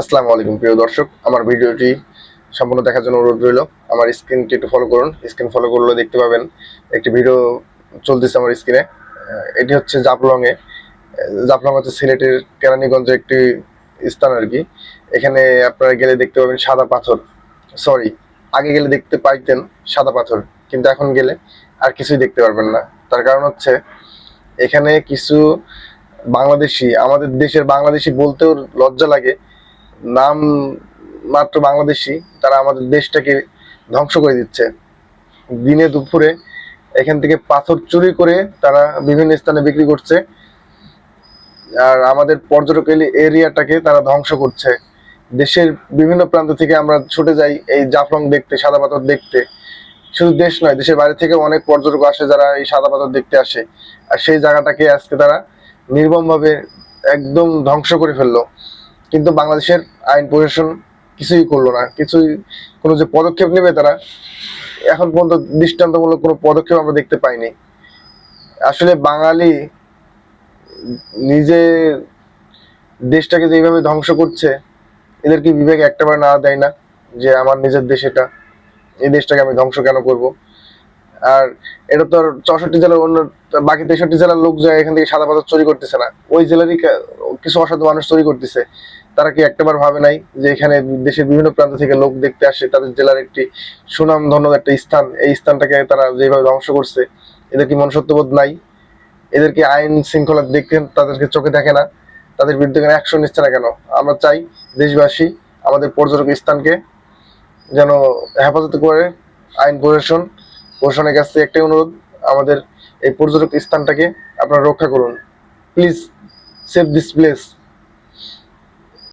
আসসালামু আলাইকুম, প্রিয় দর্শক। আমার ভিডিওটি সম্পূর্ণ দেখার জন্য অনুরোধ রইল। আমার স্ক্রিনটি একটু ফলো করুন। স্ক্রিন ফলো করলে দেখতে পাবেন একটি ভিডিও চলতেছে আমার স্ক্রিনে। এটি হচ্ছে জাফলংয়ে। জাফলং হচ্ছে সিলেটের কেরানীগঞ্জের একটি স্থান আর কি। এখানে আপনারা গেলে দেখতে পাবেন সাদা পাথর। সরি আগে গেলে দেখতে পাইতেন সাদা পাথর, কিন্তু এখন গেলে আর কিছুই দেখতে পারবেন না। তার কারণ হচ্ছে এখানে কিছু বাংলাদেশি, আমাদের দেশের বাংলাদেশি বলতেও লজ্জা লাগে। নাম মাত্র বাংলাদেশি, তারা আমাদের দেশটাকে ধ্বংস করে দিচ্ছে। দিনে দুপুরে এখান থেকে পাথর চুরি করে তারা বিভিন্ন স্থানে বিক্রি করছে। আর আমাদের পর্যটক এরিয়াটাকে তারা ধ্বংস করছে। দেশের বিভিন্ন প্রান্ত থেকে আমরা ছুটে যাই এই জাফলং দেখতে, সাদা পাথর দেখতে। শুধু দেশ নয়, দেশের বাইরে থেকে অনেক পর্যটক আসে যারা এই সাদা পাথর দেখতে আসে। আর সেই জায়গাটাকে আজকে তারা নির্মমভাবে একদম ধ্বংস করে ফেলল। কিন্তু বাংলাদেশের আইন প্রশাসন কিছুই করল না। কিছুই কোনো যে পদক্ষেপ নেবে তারা, এখন পর্যন্ত দৃষ্টান্তমূলক কোনো পদক্ষেপ আমরা দেখতে পাইনি। আসলে বাঙালি নিজে দেশটাকে যেভাবে ধ্বংস করছে, এদের কি বিবেক একটাবার না দেয় না যে আমার নিজের দেশ এটা? এই দেশটাকে আমি ধ্বংস কেন করব? আর এটা তো চৌষট্টি জেলার অন্য বাকি তেষট্টি জেলার লোক যায় এখান থেকে সাদা পাথর চুরি করতেছে না। ওই জেলারই কিছু অসাধু মানুষ চুরি করতেছে। তারা কি একটাবার ভাবে নাই যে এখানে দেশের বিভিন্ন প্রান্ত থেকে লোক দেখতে আসে, তাদের জেলার একটি সুনাম ধন্য একটা স্থান, এই স্থানটাকে তারা যেভাবে ধ্বংস করছে, এদের কি মনুষ্যত্ববোধ নাই? এদেরকে আইন শৃঙ্খলা দেখতে তাদেরকে চোখে দেখে না? তাদের বিরুদ্ধে কেন অ্যাকশন নিচ্ছে না কেন? আমরা চাই দেশবাসী আমাদের পর্যটক স্থানকে যেন হেফাজত করে, আইন প্রশাসন, প্রশাসনের কাছ একটাই অনুরোধ, আমাদের এই পর্যটক স্থানটাকে আপনারা রক্ষা করুন। Please save this place